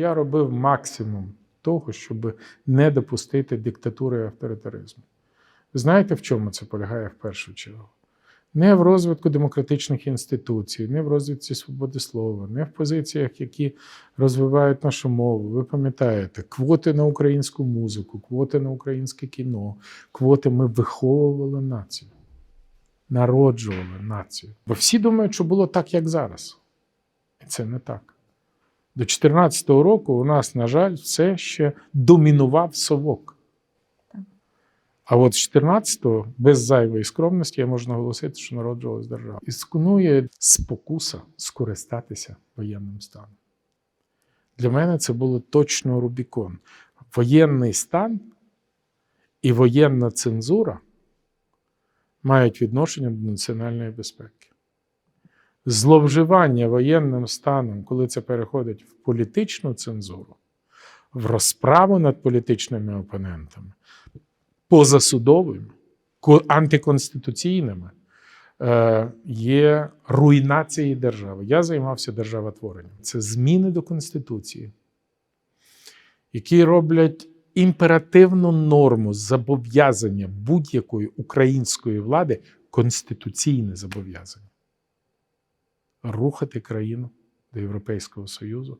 я робив максимум того, щоб не допустити диктатури і авторитаризму. Знаєте, в чому це полягає в першу чергу? Не в розвитку демократичних інституцій, не в розвитку свободи слова, не в позиціях, які розвивають нашу мову. Ви пам'ятаєте, квоти на українську музику, квоти на українське кіно, квоти ми виховували націю, народжували націю. Бо всі думають, що було так, як зараз. І це не так. До 2014 року у нас, на жаль, все ще домінував совок. А от з 14-го, без зайвої скромності, я можу наголосити, що народжувалась держава. Іскунує спокуса скористатися воєнним станом. Для мене це було точно Рубікон. Воєнний стан і воєнна цензура мають відношення до національної безпеки. Зловживання воєнним станом, коли це переходить в політичну цензуру, в розправу над політичними опонентами, позасудовими, антиконституційними, е, є руйнацією держави. Я займався державотворенням. Це зміни до Конституції, які роблять імперативну норму зобов'язання будь-якої української влади конституційне зобов'язання рухати країну до Європейського Союзу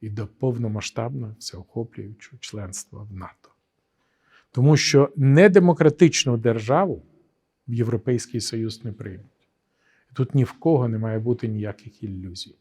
і до повномасштабного всеохоплюючого членства в НАТО. Тому що недемократичну державу в Європейський Союз не приймуть. Тут ні в кого не має бути ніяких ілюзій.